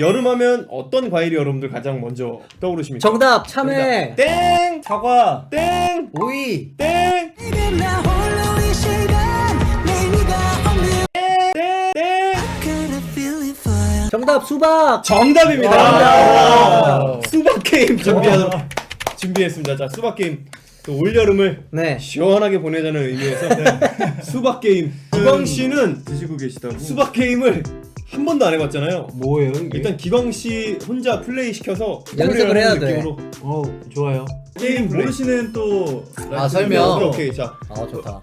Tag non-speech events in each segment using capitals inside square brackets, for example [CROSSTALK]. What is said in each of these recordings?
여름하면 어떤 과일이 여러분들 가장 먼저 떠오르십니까? 정답 참외 땡! 사과 땡! 오이 땡! 정답 수박 정답입니다. 와. 수박 게임 준비하도록 준비했습니다. 자, 수박 게임. 또 올 여름을 네 시원하게 보내자는 의미에서 네. 수박 게임. 기광 씨는 드시고 계시다고 수박 게임을 한 번도 안 해봤잖아요. 뭐예요 이게 일단 기광 씨 혼자 플레이 시켜서 연습을 해야 돼. 느낌으로 어 좋아요 게임 플레이. 모르시는 또 아, 설명. 오케이, 오케이 자 아 좋다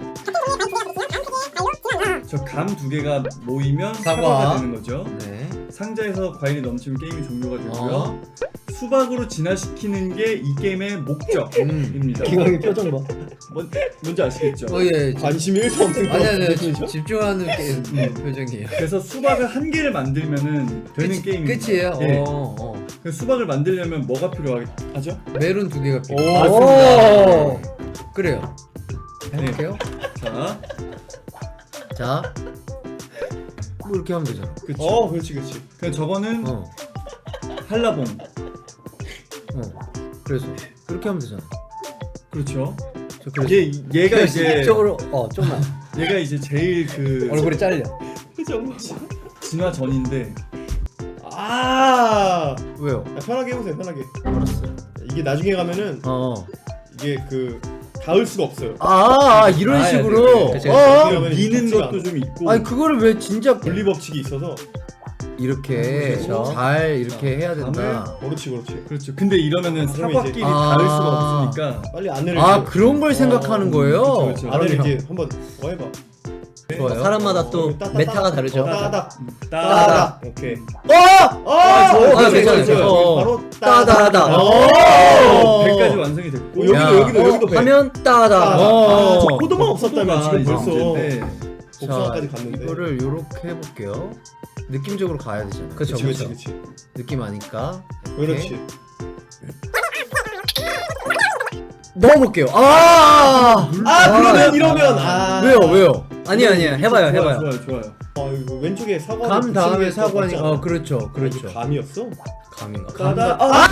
저 감 두 개가 모이면 사과. 사과가 되는 거죠 네 상자에서 과일이 넘치면 게임이 종료가 되고요 어. 수박으로 진화시키는 게 이 게임의 목적입니다 기광이 표정 봐 뭔, 뭔지 아시겠죠? 어예 관심이 1도 없는 아니 아니 느낌이죠? 집중하는 게 음, 표정이에요. 그래서 수박을 한 개를 만들면은 되는 게임입니다 끝이에요. 예. 어, 어. 그 수박을 만들려면 뭐가 필요하죠? 메론 두 개가 필요. 오. 오 그래요. 해볼게요. 자 자, 뭐 이렇게 하면 되잖아. 그쵸 어 그렇지 그렇지 그 저거는 어, 한라봉 어. 그래서 그렇게 하면 되잖아. 그렇죠 저 그래서 얘, 얘가 이제 이쪽으로 어 좀만 [LAUGHS] 얘가 이제 제일 그 얼굴이 잘려? [LAUGHS] 진화 전인데 아 왜요? 야, 편하게 해보세요 편하게 알았어요. 이게 나중에 가면은 어. 이게 그 닿을 수가 없어요 아, 아 이런 아, 식으로. 그치, 그치. 어. 미는 것도 않아. 좀 있고 아니 그거를 왜 진짜 분리 법칙이 있어서 이렇게 그렇죠. 잘 이렇게 해야 된다. 그렇지 그렇지 그렇죠 근데 이러면은 그러면 사과끼리 이제- 닿을 아. 수가 없으니까 빨리 안내를 아 줘. 그런 걸 생각하는 거예요? 그쵸, 그쵸. 안내를. 이제 한번 뭐 해봐 좋아요. 사람마다 또 따- 따- 메타가 따- 다르죠 어, 따다 따닥 오케이 어! 아 좋아요 좋아요, 좋아요 좋아요. 좋아요 바로 따다다 어. 100까지 완성이 됐고 어, 여기도 야. 여기도 여기도 배. 하면 따다 어. 아, 저 코드만 없었다면 지금 이제 벌써 문제인데 복숭아까지 갔는데 이거를 요렇게 해볼게요. 느낌적으로 가야 되잖아. 그쵸 그렇지 그렇지 그쵸 그렇지 느낌 아니까. 이렇게. 그렇지 넣어볼게요. 아! 아 그러면 이러면 아 왜요, 왜요? 아니 아니야 해봐요 좋아요, 해봐요. 좋아요 좋아요. 아 이거 왼쪽에 사과 감 다음에 사과니. 어, 그렇죠, 그렇죠. 감이었어? 감인가. 따다. 아!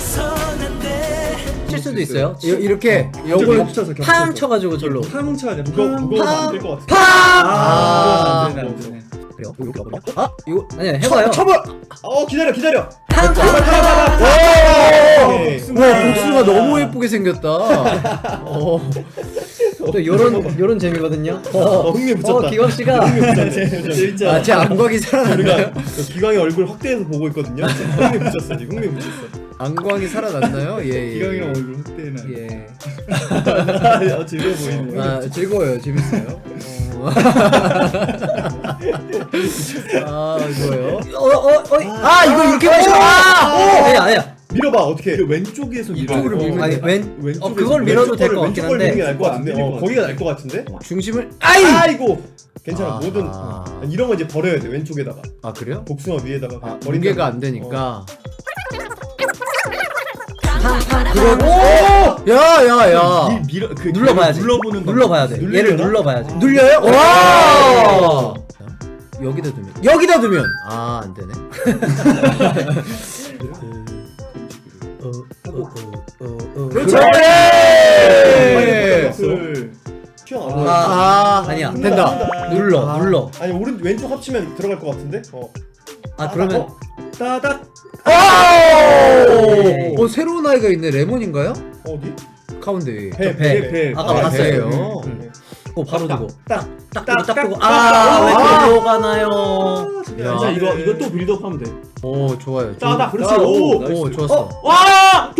살아서는데 칠 수도 있어요. 이- 이렇게 요걸 겹쳐서 겹쳐서 팡 쳐가지고 절로. 팡 쳐야 돼. 무거 팡. 무거워서 안될것 같아. 팡! 아. 안 되네, 안 되네. 그래요. 이렇게 가버려 아 이거 아니야 해봐요. 쳐봐 어 기다려 기다려! 팡 오케이. 와, 복숭아 너무 예쁘게 생겼다. 어. 또 요런 요런 재미거든요. 어, 흥미 붙였다. 어 기광 씨가 진짜. 아, 제 안광이 살아났나요? 우리가 그 기광의 얼굴 확대해서 보고 있거든요. 흥미 붙였어 지금. 흥미 붙였어. 안광이 살아났나요? 예, 예. 기강이랑 얼굴 확대해놔 예. [LAUGHS] 아 즐거워 보이네. 아, 즐거워요. 재밌어요. [LAUGHS] 어. 아, 좋아요. 어어 어 아, 이거 이렇게 마셔. 아! 아니야 아니야 밀어봐 어떻게 그 왼쪽에서 이쪽으로 밀어야 돼. 밀면 아니 돼. 왼 왼쪽에서 어 그걸 밀어도 될것 같긴 왼쪽 걸 미는 게 한데 나을 것 같은데 어것 거기가. 나을 것 같은데 중심을 아이! 아이고 괜찮아 아, 모든 아. 이런 거 이제 버려야 돼 왼쪽에다가 아, 그래요? 복숭아 위에다가 아, 버린 무게가. 안 되니까. 그러고 야, 야, 야. 밀- 밀어 그 눌러봐야지 눌러보는 거 눌러봐야 돼? 얘를 눌러봐야지 눌려요? 와! 여기다 두면. 여기다 두면. 아, 안 되네. [LAUGHS] 을 튀어나와 아, 아니야 된다. 눌러 아. 눌러 아니 오른 왼쪽 합치면 들어갈 것 같은데 어 아 그러면 따닥 오! 어, 새로운 아이가 있네. 레몬인가요? 어디 가운데. 배, 배. 배, 배. 아까 아, 봤어요 배예요. 응. 어 바로 두고 딱딱 딱, 두고. 아왜 아. 들어가나요 야. 자 이거 이거 또 빌드업하면 돼 오, 좋아요. 따다 좋- 그렇지 오, 오. 오, 좋았어. 와!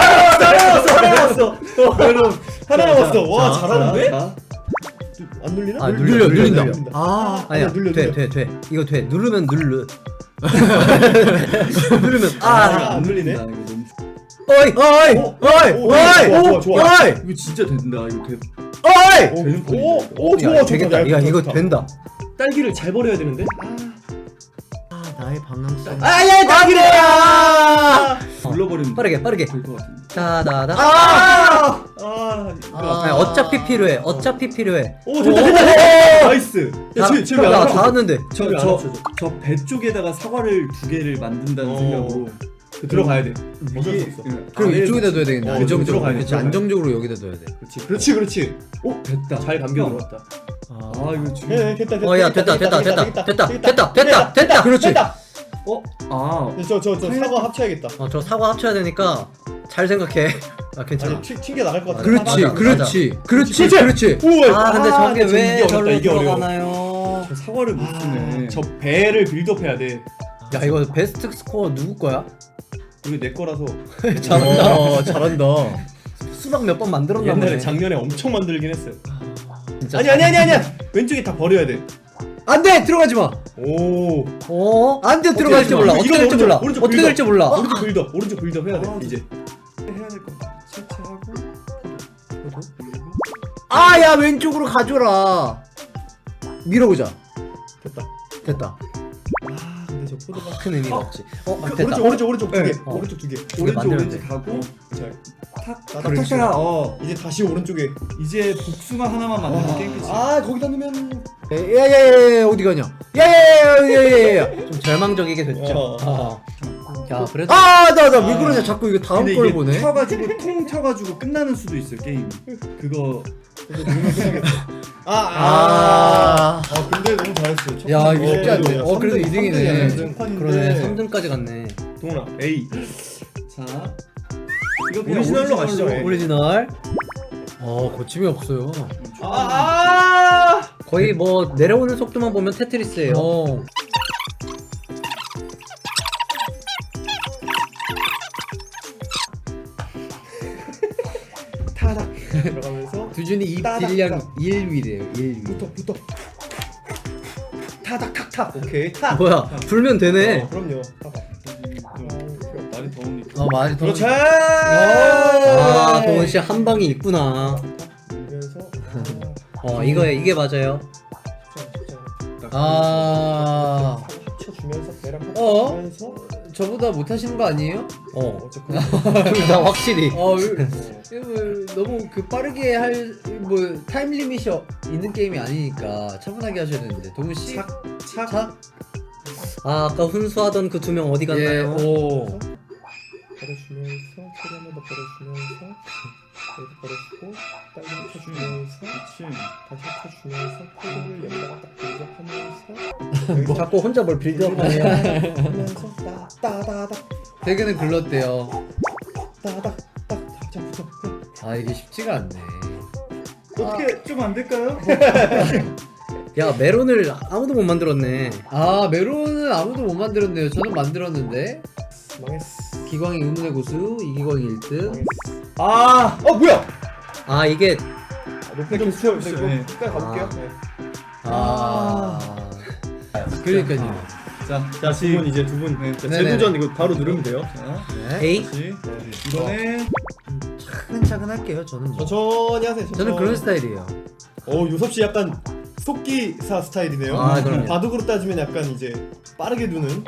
하나 남았어 하나 남았어 하나 남았어 와 자, 잘하는데? 자? 아, 눌려, 눌려, 눌린다. 아, 아니야 눌려, 돼 눌려. 돼돼 이거 돼 누르면 눌르 [LAUGHS] 누르면 아, 아안 눌리네 나 이거 너무 어이, 어이, 오, 어이, 오, 어이, 좋아, 좋아, 좋아. 어이, 이거 진짜 된다 이거 돼. 어이. 되는 거 오, 오, 좋아, 야, 좋아, 되겠다 좋아. 야 이거 좋다. 된다 딸기를 잘 버려야 되는데 아, 나의 방향성. 아야 딱이래야 눌러버리면 빠르게 빠르게 될것 같은데. 다다다. 아! 아, 아. 아니, 어차피 필요해. 어차피 필요해. 오 됐다 됐다 됐다 나이스. 야 쟤, 쟤나 맞춰? 다 왔는데. 저왜안저 맞춰줘? 저배 쪽에다가 사과를 두 개를 만든다는 어. 생각으로 그 들어가야 돼 어쩔 수 없어 응, 그럼 아래를 이쪽에다 둬야 되겠네. 어, 안정적으로. 들어가야 돼, 그렇지. 들어가야 돼. 안정적으로 여기다 둬야 돼. 그렇지 그렇지 그렇지 어 됐다. 잘 감겨 형. 들어갔다 아 이거 지금 네 됐다 됐다 어, 야, 됐다, 됐다, 됐다, 됐다, 됐다, 됐다, 됐다. 그렇지. 됐다 어? 아 저저 저 사과 합쳐야겠다 어, 저 사과 합쳐야 되니까 잘 생각해. 아, 괜찮아. 아니 튕- 튕겨 나갈 것 같아 그렇지. 맞아, 그렇지. 그렇지. 그렇지. 그렇지. 우와 아, 근데 저게 저왜 이게 어렵다 이게 어려워 들어가나요? 저 사과를 못 쓰네. 저 배를 빌드업해야 돼 야, 이거 베스트 스코어 누구 거야? 이거 내 거라서 잘한다. 어, 잘한다. 수박 몇 번 만들었나 옛날에 보네. 작년에 엄청 만들긴 했어요 진짜 아니 아니 아니 아니야 왼쪽에 다 버려야 안 돼. 들어가지 마. 돼오 어? 안 돼. 들어갈지 몰라. 어떻게 될지 오른쪽, 몰라. 오른쪽 어떻게. 될지 몰라. 오른쪽 빌드업 오른쪽 빌드업 해야 돼 아, 이제 해야 될것 같아. 채채하고 그리고 아, 야 왼쪽으로 가줘라. 밀어보자. 됐다 됐다. 아저 포도가 큰 의미가 없지. 어, 그, 됐다. 오른쪽 오른쪽 오른쪽 두개 네. 어. 오른쪽 두 개 오른쪽 만들면 오렌지 돼. 가고 자탁 그렇지. 탁탁탁 어 이제 다시 오른쪽에 이제 복숭아 하나만 만들면 게임 끝이야. 아 거기다 넣으면 야야야야 어디 가냐? 야야야야야야. 좀 절망적이게 됐죠. 어. 어. 야, 그래도 아나 나왜 그러냐? 자꾸 이거 다음 근데 걸 이게 보네. 튀어가지고 통 튀어가지고 끝나는 수도 있어 게임. 그거 아, 아. 아 근데 너무 잘했어요 첫 야, 판. 이거 쉽지 않네. 야, 어, 그래도 삼등, 이등이네. 삼등이야, 삼등. 그러네. 3등까지 갔네. 동훈아 A 자 이거 그냥 오리지널로 가시죠, 예. 오리지널. 어 거침이 없어요. 아, 거의 뭐 내려오는 속도만 보면 테트리스예요. 어. 두준이 입 따닥, 딜량 따닥. 1위래요. 1위. 붙어 붙어 타닥 탁탁 오케이 탁 뭐야? 불면 되네. 어, 그럼요 타닥 날이 더우니까. 어 말이 더. 그렇지 아, 동원 씨 한 방이 있구나. 밀면서 어, 이거에 이게 맞아요. 아 합쳐주면서 배랑 어? 합쳐주면서 저보다 못하시는 거 아니에요? 어. 어쨌든 [LAUGHS] 나 확실히. 어 [LAUGHS] 이거 뭐 너무 그 빠르게 할 뭐 타임 리밋이 어- 있는 게임이 아니니까 차분하게 하셔야 되는데 동훈 씨. 착착 착. 아, 아까 훈수하던 그 두 명 어디 예. 갔나요? 오. 버려주면서 소리 한번더 버려주면서 여기 버려주고 딸기 합쳐주면서 그렇지. 다시 합쳐주면서 코드를 여기다가 딱 빌드업하면서 [LAUGHS] 자꾸 혼자 뭘 빌드업하냐? 하면서 따따다닥 대근은 글렀대요. 따닥 아 이게 쉽지가 않네. 어떻게 좀 안 될까요? 야, 메론을 아무도 못 만들었네. 아 메론은 아무도 못 만들었네요. 저는 만들었는데 망했어 기광이 의문의 고수 이기광이 1등. 망했어 아 어 뭐야 아, 이게 높이 좀 세워 주세요 네. 끝까지 가볼게요 아. 네. 아. 그러니까요. 자 자, 두 분 이제 두 분. 네. 자, 네네. 재도전 이거 바로 누르면 돼요. 자 네. A? 다시 이번에 차근차근 할게요. 저는 뭐. 천천히 하세요. 천천히. 저는 그런 스타일이에요. 어, 요섭 씨 약간 속기사 스타일이네요. 아, 그럼요. 바둑으로 따지면 약간 이제 빠르게 두는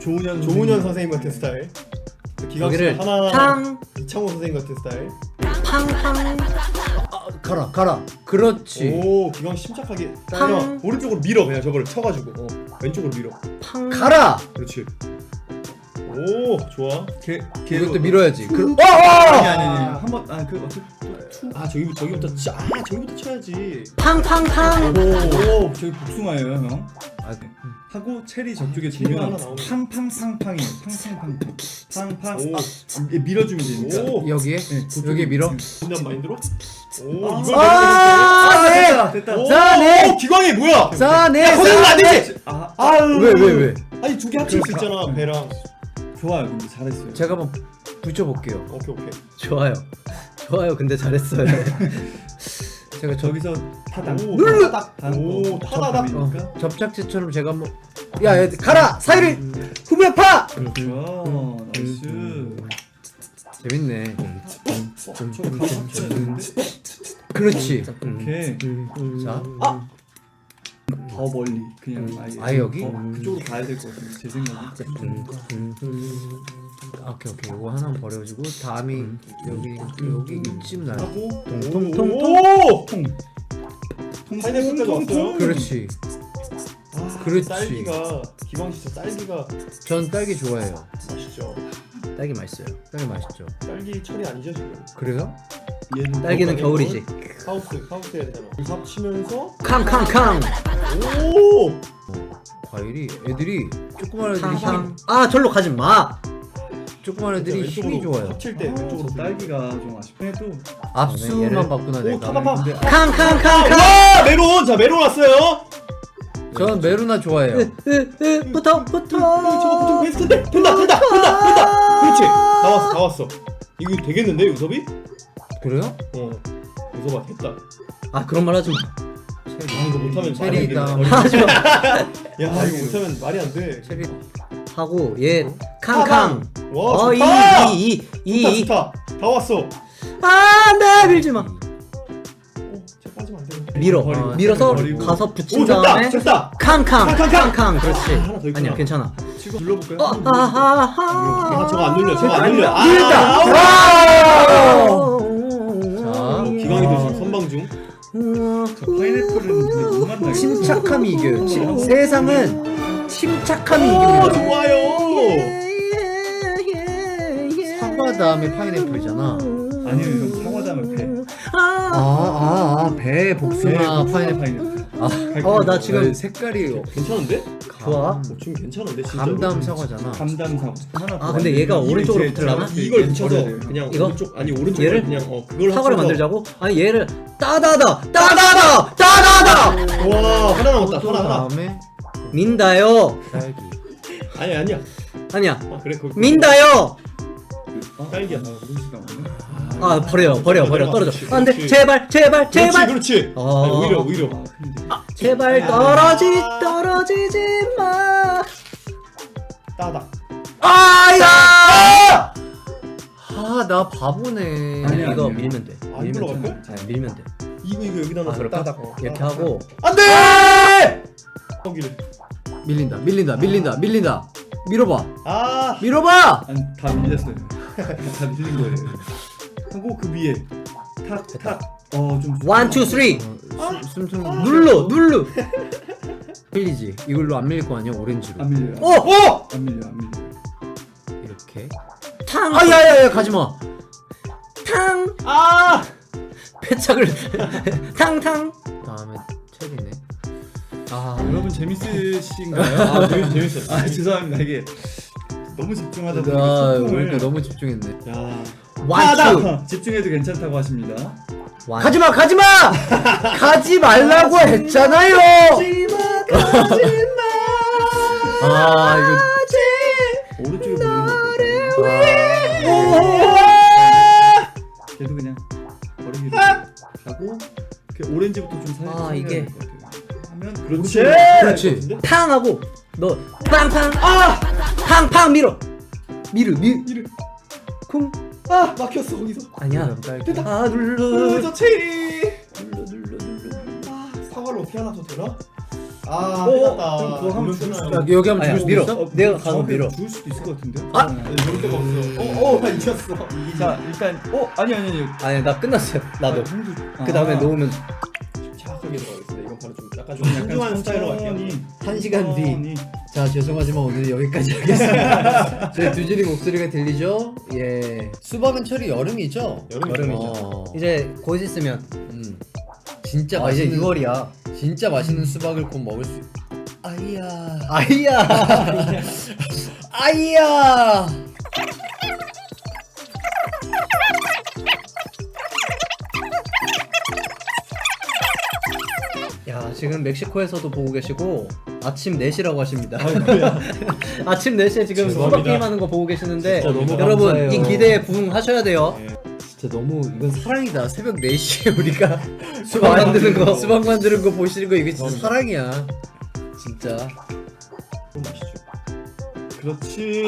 조은현 조은현 선생님 같은 스타일. 여기를 하나 팡, 이창호 선생님 같은 스타일. 팡팡. 아, 가라 가라. 그렇지. 오, 기광 씨 침착하게. 팡. 그냥 오른쪽으로 밀어 그냥 저거를 쳐가지고. 어, 왼쪽으로 밀어. 팡. 가라. 그렇지. 오, 좋아. 개 이것도 밀어야지. 그, 어, 아니 아니 아니 한번 아그 어차피 또 투. 아, 저기부터 저기부터 치. 아, 저기부터 쳐야지. 팡팡팡. 오 저기 복숭아예요 형. 아 네. 하고 체리 저쪽에 재면 하나 나오네. 팡팡팡팡이에요. 팡팡팡팡. 팡팡. 오. 아, 밀어주면 되니까. 오, 여기에 네, 그쪽에 여기 밀어. 진짜 마인드로. 오, 아. 이걸 아, 아 네. 됐다 됐다. 오, 싸네. 오, 기광이 뭐야? 싸네. 야, 거기서 안 되지. 아 아유. 왜왜 왜? 아니 두 개 합칠 수. 있잖아 배랑. 좋아요 근데 잘했어요. 제가 한번 붙여볼게요. 오케이 오케이. 좋아요. 좋아요. 근데 잘했어요. 제가 저 저기서 타당. 오, 눌러! 타닥. 단- 오, 어, 타다닥. 접합이니까. 어, 접착제처럼 제가 한번 야, 야 가라 사이를 후면 파. 그렇죠. 나이스. 재밌네. 저거 되는데. 그렇지. 오케이. 자, 아! 더 멀리 그냥 음, 아예 아예 여기? 더 그쪽으로 가야 될 것 같은데 제 생각에 음, 음, 음. 아, 오케이 오케이 이거 하나 버려주고 다음이 여기 여기 이쯤 나요. 하고 통통통 오! 통! 통 파인애플까지 왔어요? 그렇지. 아, 그렇지. 딸기가 기광 진짜 딸기가 전 딸기 좋아해요. 맛있죠. 딸기 맛있어요. 딸기 맛있죠. 딸기 철이 아니죠 지금. 그래요? 얘는 딸기는 겨울이지. 하우스 하우스 해야 되잖아. 삽 치면서 캉캉캉. 오 과일이 애들이 조그만 애들이 힘이 탕탕. 아 절로 가지 마. 조그만 애들이 힘이 좋아요. 합칠 때 왼쪽으로 저 딸기가 좀 아쉽네 또 압수만 오 내가. 근데 캉캉캉캉. 와 메론 자 메론 왔어요. 전 메루나 좋아해요. 붙어 붙어. 저거 좀 베스트인데 된다 된다 된다 된다. 그렇지 다 왔어 다 왔어. 이거 되겠는데 유섭이? 그래요? 어 유섭아 됐다. 아 그런 말 하지 마. 아 이거 못하면 말이 안 체리다. 돼. 하지 마. 야 이거 못하면 말이 안 돼. 체리. 하고 얘 캉캉. 와어 좋다. 이 좋다 이 이. 좋다. 다 왔어. 아네 밀지 마. 어, 쟤 빠지면 안 되는데. 밀어. 버리고, 밀어서 버리고. 가서 오 붙인 다음에 됐다. 캉캉 캉캉. 캉캉 그렇지. 아, 하나 더 있구나. 아니야 괜찮아. 눌러볼까요? 어아 아하하. 저거 안 눌려 저거 안 눌려. 아, 밀다. 아, 자, 기강이 도시 선방 중. 저 파인애플은 근데 못 만나겠어 침착함이 이겨요. 침- 어. 세상은 침착함이 오 이깁니다. 좋아요. 사과 다음에 파인애플이잖아. 아니요 이건 사과 다음에 배 아, 아, 아, 배 복숭아 배, 파인애플. 파인애플 아, 어, 나 지금- 어, 색깔이 괜찮은데? 좋아. 어, 지금 괜찮은데 진짜. 감담 사과잖아. 감담 사과 하나 아, 더 근데. 얘가 오른쪽으로 제- 붙으려나? 이걸 얘 붙여서. 그냥 이거? 오른쪽 아니 오른쪽 얘를? 그냥 어 그걸 사과를 만들자고? 아니 얘를 따다다 따다다 따다다 와 하나 남았다 또 하나 하나. 다음에 민다요 딸기. 아니 아니야. 아니야 아 그래 거기. 민다요 어? 딸기야. 아 오렌지 나왔네 아 버려 버려 버려 떨어져 그렇지, 안돼 그렇지. 제발 제발 그렇지 제발 그렇지. 어. 아니, 오히려 오히려. 아 제발 떨어지 떨어지지 마 따다. 아야 아, 나 바보네. 아니 아니, 이거 아니. 밀면 돼 안 밀면 들어갈 돼? 아, 밀면 돼 이거 이거 여기다 아, 놔서 그럴까? 따다. 어, 이렇게. 하고 안돼. 거기를. 밀린다, 밀린다, 밀린다, 밀린다. 밀어봐, 아. 밀어봐. 아니 다 밀렸어요 [LAUGHS] 다 밀린 거예요 하고 그 위에 탁탁어좀 원, 투, 쓰리. 어, 숨- 숨 좀. 눌러 눌러 [LAUGHS] 밀리지. 이걸로 안 밀릴 거 아니야, 오렌지로. 안 밀려요 어! 어! 안 밀려 안 밀려 이렇게. 탕! 아야야야, 가지 마. 탕! 아. 패착을 탕탕 [LAUGHS] 다음에 체리네. 아, 여러분 재밌으신가요? 아 재밌 재밌었어. 아 죄송합니다 이게 너무 집중하다 아, 보니까 우리가 소품을 너무 집중했네. 야. 완투 아, 집중해도 괜찮다고 하십니다 완 가지마, 가지마. [LAUGHS] 가지 말라고 했잖아요. [LAUGHS] 아, 이거. 오른쪽에 보이는 거 아, 걔도 그냥 버리기로 하고 그 오렌지부터 좀 살짝 아, 이게. 될것 같아요. 하면 그렇지 그렇지. 탕하고 너 팡팡 아! 팡팡 밀어 미르, 미. 쿵 아 막혔어 거기서. 아니야 딸기. 아 눌러 저 체리. 눌러 눌러 눌러. 아 사과를 어떻게 하나 더 되나? 아 어, 해놨다. 그럼 그거 하면 죽을 수도 야, 여기 죽을 수도 밀어. 있어? 어, 내가 가서 밀어. 죽을 수도 있을 것 같은데 아! 모를 데가 없어. 어어 이겼어. 자 일단 어 아니 아니 아니 아니 나 끝났어요 나도 아, 그 다음에 놓으면 정확하게 들어가겠습니다. 이건 바로 좀 약간 좀 신중한 스타일로 갈게요. 한 시간 뒤. 자 죄송하지만 오늘 여기까지 하겠습니다. [LAUGHS] 제 두준이 목소리가 들리죠? 예. 수박은 철이 여름이죠? 여름이죠. 어. 이제 곧 있으면 음. 진짜 아 이제 맛있는 6월이야 진짜 맛있는 수박을 곧 먹을 수. 있... 아이야. 아이야 [LAUGHS] 아이야. 야 지금 멕시코에서도 보고 계시고 아침 4시라고 하십니다 아이고야. [LAUGHS] 아침 4시에 지금 죄송합니다. 수박 게임 하는 거 보고 계시는데 진짜 너무 여러분 감사해요. 이 기대에 부응하셔야 돼요 진짜 너무 이건 사랑이다. 새벽 4시에 우리가 [LAUGHS] 수박 만드는 거. 수박 만드는 거 보시는 거 이게 진짜. 사랑이야. 진짜. 그렇지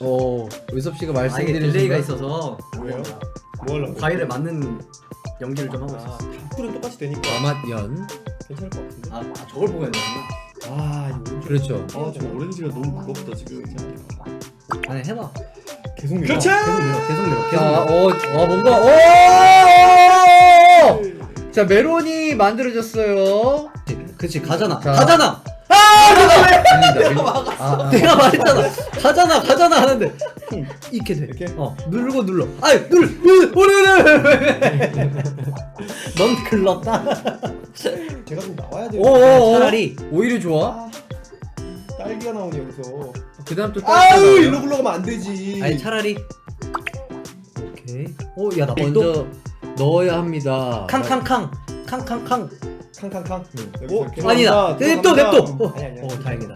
어, 의섭 씨가 아 말씀드린 딜레이가 순간 있어서 뭐예요? 뭐 하려고? 과일을 맞는 연기를 좀 하고 있었어 아, 쿨은 똑같이 되니까 아맛연 괜찮을 것 같은데. 아, 아, 저걸 보면 되나? 아 이거 오른쪽 그렇죠 아, 저 오렌지가 너무 무겁다 지금. 아니 해봐. 계속 밀어. 그렇지! 계속 밀어, 계속 밀어, 계속 자, 밀어. 어, 어 뭔가 오! 자 메론이 만들어졌어요. 그렇지 가잖아, 자. 가잖아. 밀린다, 밀린다. 아, 아. 내가 말했잖아. 가잖아, 가잖아 하는데 이렇게 돼. 이렇게? 어, 누르고 눌러. 아이, 눌, 눌, 오르르. [LAUGHS] 넌 글렀다. [LAUGHS] 제가 좀 나와야 돼요. 오오오. 차라리 오히려 좋아. 아, 딸기가 나오네 여기서. 그다음 또 아유 딸기 일로 굴러가면 안 되지. 아니 차라리. 오케이. 오, 야, 나 먼저 넣어야 합니다. 캉캉캉, 캉캉캉. 칸칸칸. 오, 아니다. 냅둬, 들어간다. 냅둬. 어, 아니, 아니, 아니. 어, 다행이다.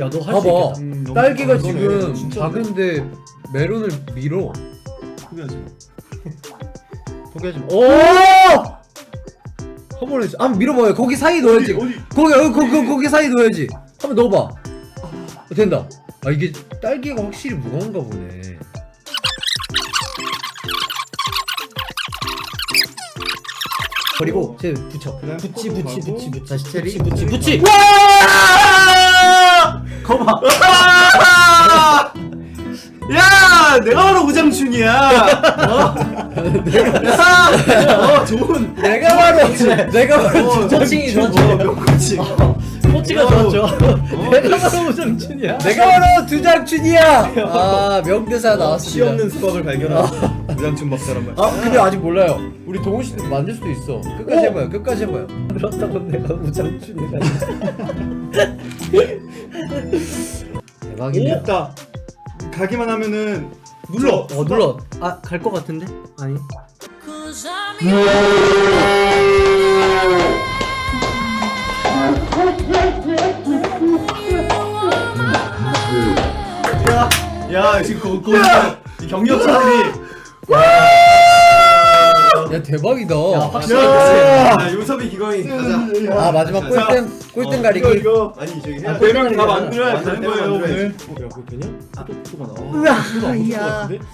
야, 너 할 수 봐봐. 있겠다. 음, 딸기가 지금. 작은데 메론을 밀어. 포기하지 마. 포기하지 마. 오! 해줘. 한번 밀어봐요. 거기 사이 넣어야지. 어디, 어디? 거기 어, 거기 거기, 거기 사이 넣어야지. 한번 넣어봐. 어, 된다. 아 이게 딸기가 확실히 무거운가 보네. 그리고 쟤 붙여. 그다음 붙이, 붙이. 붙이, 붙이. 다시 체리. 붙이, 붙이, 붙이. 거봐. [LAUGHS] 야, 내가 바로 우장춘이야. [LAUGHS] 어? 내가 어 좋은 내가 바로 내가 바로 어, 호칭이 어, 좋았죠. 명코치. 코치가 이거 좋았죠. 내가 바로 우정춘이야. 내가 바로 두장춘이야. 아 명대사 시 나왔습니다. 없는 수박을 발견한 우장춘 박사란 말. 아 근데 아직 몰라요. 우리 동훈 씨도 만들 수도 있어. 끝까지 어? 해봐요. 끝까지 해봐요. 그렇다고 내가 우정춘이라. 대박이네. 됐다. 가기만 하면은 눌러. 어 눌러. 아 갈 것 같은데? 아니. 야 지금 거, 거, 이 경력자들이 야 대박이다. 확실히 야 요섭이 기광이 가자. 아 마지막 자, 꼴등 꼴등 어, 가리기. 이거, 이거 아니 저기 해야 아, 돼. 꼴등 다 만들어야. 되는 거예요 오늘. 야 그거 되냐? 포도가 나와. 으아, 야. 같은데?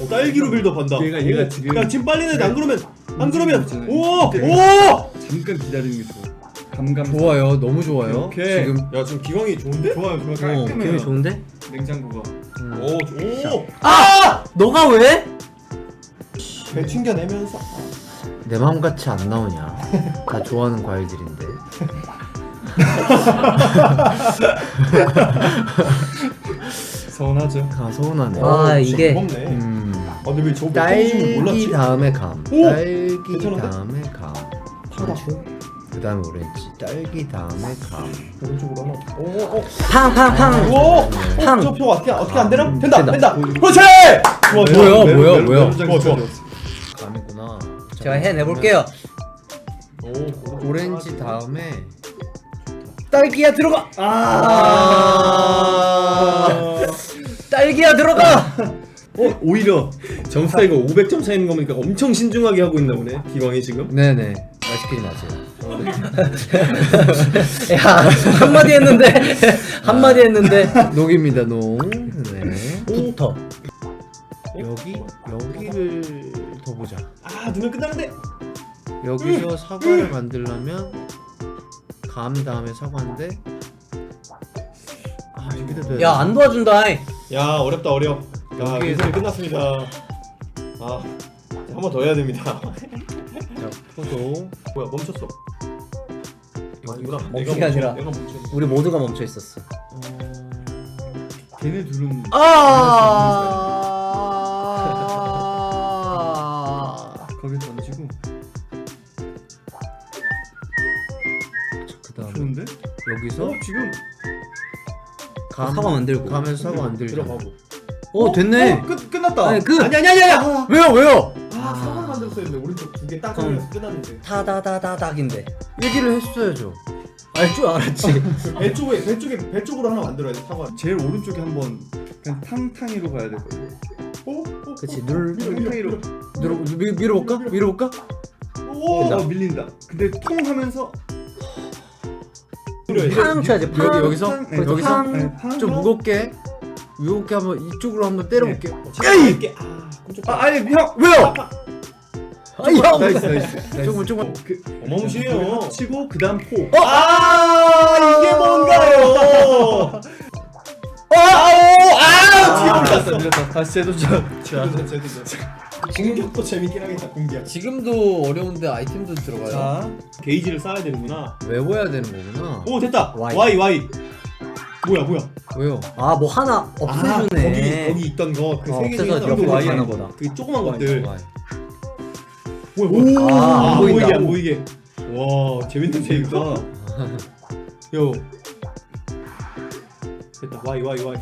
어, 딸기로 빌드업 한다. 얘가- 얘가 오, 지금- 야 지금 빨리 내야 돼. 안 그러면 안 그러면 있잖아요. 오 그때- 오. 잠깐 기다리는 게 좋아. 감감. 좋아요. 너무 좋아요. 오케이. 지금 야 지금 기광이 좋은데? 좋아요 좋아 어, 깔끔해요. 좋은데? 냉장고가. 음. 오 오. 아! 너가 왜? 배 튕겨내면서. 내 마음 같이 안 나오냐? 다 좋아하는 과일들인데. 서운하죠. 아 서운하네. 아, 이게- 무겁네. 음. 아 근데 왜저 딸기 몰랐지? 다음에 감. 오! 딸기 괜찮은데? 다음에 감. 타다. 그 다음에 오렌지. 딸기 다음에 감. 오른쪽으로 하나. 오 오. 팡팡팡. 오. 네. 탕. 저표 어떻게 어떻게 안 되나? 음, 된다. 된다. 된다. 그렇지. 좋아 좋아. 뭐야, 뭐야, 뭐야. 좋아, 좋아. 감이구나. 제가 해내볼게요. 오 오렌지 다음에 딸기야 들어가. 아. 딸기야 들어가. 어 오히려 점수 차이가 500점 차이는 거 보니까 엄청 신중하게 하고 있나 보네. 기광이 지금. 네네. 말 시키지 마세요. [LAUGHS] 야 한마디 했는데 한마디 했는데 녹입니다 녹. 네. 붙어. 여기 여기를 더 보자. 아 눈은 끝나는데. 여기서 사과를 만들려면 감 다음에 사과인데 아 여기다 둬야 야 안 도와준다. 이. 야 어렵다 어려. 야 여기에서- 예선이 끝났습니다. 아. 한 번 더 해야 됩니다. [LAUGHS] 자 포도 뭐야 멈췄어. 아니구나. 멈춘 게 멈춰- 아니라. 내가. 우리 모두가 멈춰 있었어. 걔네 둘은 아. 여기서 어 지금 감 사과 만들고. 감에서 사과 만들자. 들어가고. 오 됐네. 어, 끝 끝났다. 아니 그 아니 아니 아니 아니. 왜요 왜요? 아 사과를 만들었어야 했는데 오른쪽 두 개딱 걸려서 끝났는데. 타다다다닥인데. 얘기를 했어야죠. 알 줄 알았지. [LAUGHS] 배 쪽에 배 쪽에 배 쪽으로 하나 만들어야 돼 사과. 제일 오른쪽에 한번 그냥 탕탕이로 가야 될 거야. 오, 오, 그치, 오, 눌- 밀어 밀어 밀어. 밀어 밀, 밀어볼까? 밀어볼까? 오. 어 밀린다. 근데 통 하면서. 팡 쳐야지. 팡. 여기 여기서 네, 그렇죠. 여기서 팡. 네, 팡. 좀 무겁게 무겁게 한번 이쪽으로 한번 때려볼게. 네. 에이! 이렇게 아, 아 아니 형 왜요? 아이 형. 아, 나이스 나이스. 어, 조금 조금. 그, 어마무시해요. 치고 그다음 포. 어? 아, 이게 뭔가요? 아, 오! 아, 아 뒤에 아, 올랐어. 아, 다시 재도전. 자, [LAUGHS] 재도전, 재도전. 공격도 재밌긴 하겠다, 공격. 지금도 어려운데 아이템도 들어가요. 자, 게이지를 쌓아야 되는구나. 외워야 되는 거구나. 오, 됐다. Y. Y, 뭐야, 뭐야. 왜요? 아 뭐 하나 없애주네. 거기 있던 거. 그 어, 세개 중에 없애서 하나. 거다. 그 조그만 것들. 뭐야, 뭐야. 오, 아, 보이게, 보이게. 와, 재밌는 재밌다. 요. 됐다, Y, Y, Y.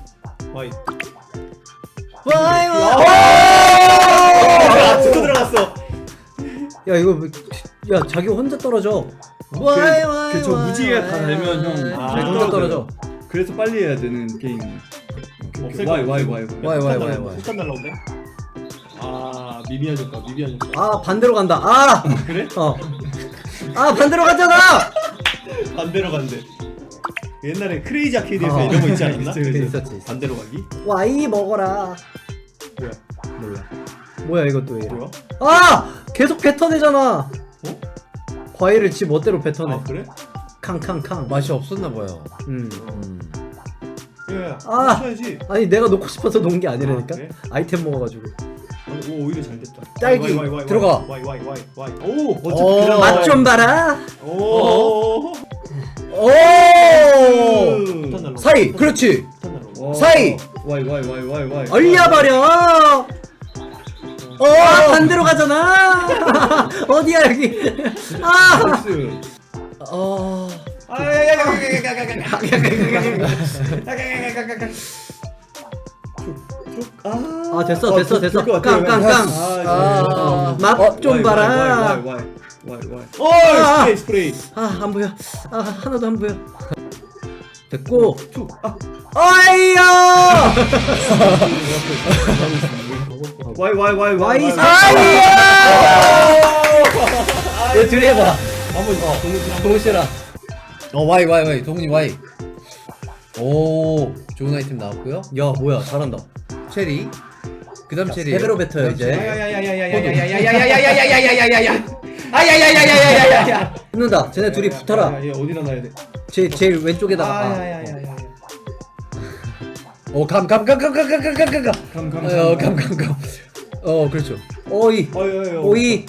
와이. 와이 와이 와이 와이 와이 와이, 와이, 야 자기 혼자 떨어져. 와이 와이. 그저 와이, 무지개 다 와이, 달면 와이. 형 잘 자기 혼자 떨어져. 떨어져요. 그래서 빨리 해야 되는 게임. 없을 것 와이 와이 와이. 와이 와이 와이 와이. 폭탄 날라온대. 아 미비하셨다 미비하셨다. 아 반대로 간다. 아 그래? 어. 아 반대로 갔잖아. [LAUGHS] 반대로 간대. 옛날에 크레이지 아케이드에서 어. 이런 거 있지 않았나? [LAUGHS] 그치, 네, 있었지. 반대로 가기? 와이 먹어라. 뭐야? 몰라. 뭐야 이것도 왜? 뭐야? 아! 계속 뱉어내잖아. 어? 과일을 지 멋대로 뱉어내. 아, 그래? 캉캉캉. 맛이 없었나 봐요. 음. 음. 야야 아! 쳐야지 아니 내가 놓고 싶어서 놓은 게 아니라니까. 아, 그래? 아이템 먹어가지고. 아니, 오 오히려 잘 됐다 딸기, 들어가. 와이 와이 와이 와이 와이 어, 오 어. 맛 좀 봐라. 오 오! 사이, 그렇지. 사이. 와이 와이 와이 와이 와이. 얼려버려. 어 반대로 가잖아. 어디야 여기? 아. 어. 아 됐어 됐어 됐어. 깡깡깡. 맛좀 봐라. 왈, 왈. 어, 아, 스프레이, 스프레이. 아, 안 보여. 아, 하나도 안 보여. 됐고. 아이야 와이, 와이, 와이, 와이. 아이야! 얘 둘이 해봐. 한번 어, 동훈 씨랑. 어, 와이, 와이, 와이. 동훈이 와이. 오, 좋은 아이템 나왔고요. 야, 뭐야, 잘한다. 체리. 그다음 체리. 레벨업 배터야 이제. 야야야야야야야야야야야야야야야야야. 아야야야야야야야. 죽는다. 쟤네 둘이 붙어라. 야, 야, 어디로 나야 돼? 제 제일 왼쪽에다가. 아야야야야. 어감감감감감감감감감. 감감. 어감감감. 어 그렇죠. 오이 오이.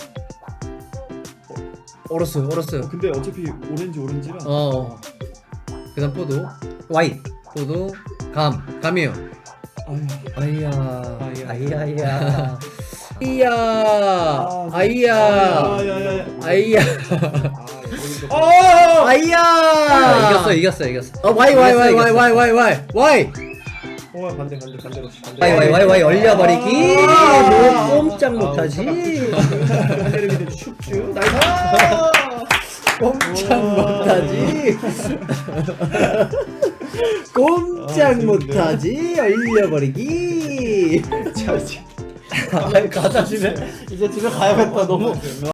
얼었어요. 얼었어요. 근데 어차피 오렌지 오렌지라. 어. 그다음 포도. 와인. 포도. 감. 감이요 아야. 아야. 아야. 아야. 아이야, 아이야, 아야야야. 아이야, 아! 아이야. 아, 이겼어, 이겼어, 이겼어. 어, 와이, 와이, 와이, 와이, 와이, 와이, 와이, 와이. 어 반대 반대 반대로 반대. 와이, 와이, 와이, 와이, 얼려버리기. 아. 뭐 꼼짝 못하지. 반대를 믿어 슉슉. 나이스. 꼼짝 못하지. 꼼짝 아, 재밌네. 못하지. 얼려버리기. 자, 자. 아, 가자 집에 이제 집에 가야겠다 너무